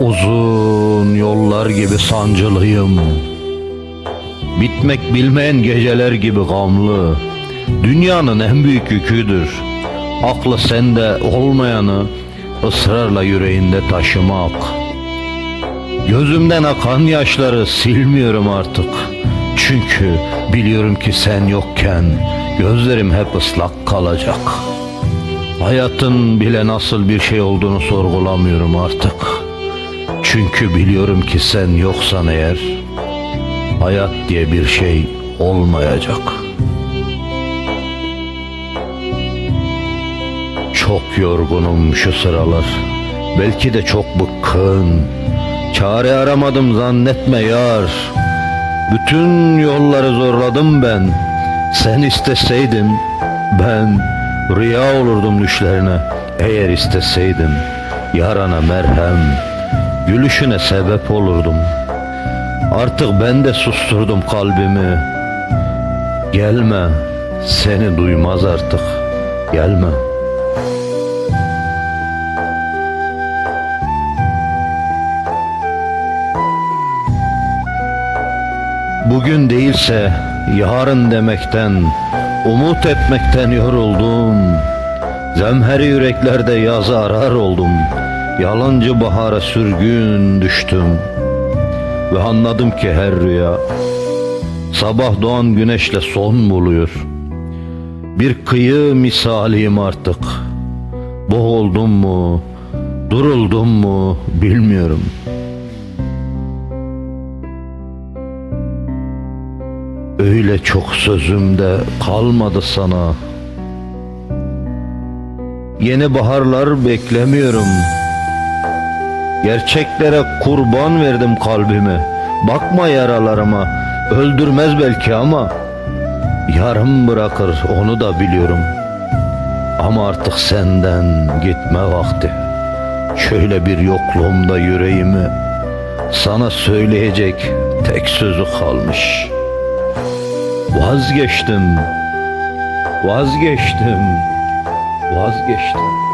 Uzun yollar gibi sancılıyım. Bitmek bilmeyen geceler gibi gamlı. Dünyanın en büyük yüküdür. Aklı sende olmayanı ısrarla yüreğinde taşımak. Gözümden akan yaşları silmiyorum artık. Çünkü biliyorum ki sen yokken gözlerim hep ıslak kalacak. Hayatın bile nasıl bir şey olduğunu sorgulamıyorum artık. Çünkü biliyorum ki sen yoksan eğer hayat diye bir şey olmayacak. Çok yorgunum şu sıralar. Belki de çok bıkkın. Çare aramadım zannetme yar. Bütün yolları zorladım ben. Sen isteseydin ben rüya olurdum düşlerine. Eğer isteseydim yarana merhem, gülüşüne sebep olurdum. Artık ben de susturdum kalbimi. Gelme, seni duymaz artık. Gelme. Bugün değilse yarın demekten, umut etmekten yoruldum. Zemheri yüreklerde yazı arar oldum. Yalancı bahara sürgün düştüm. Ve anladım ki her rüya sabah doğan güneşle son buluyor. Bir kıyı misaliyim artık. Boğuldum mu, duruldum mu bilmiyorum. Öyle çok sözümde kalmadı sana. Yeni baharlar beklemiyorum. Gerçeklere kurban verdim kalbimi. Bakma yaralarıma, öldürmez belki ama yarım bırakır onu da biliyorum. Ama artık senden gitme vakti. Şöyle bir yokluğumda yüreğimi sana söyleyecek tek sözü kalmış. Vazgeçtim. Vazgeçtim. Vazgeçtim.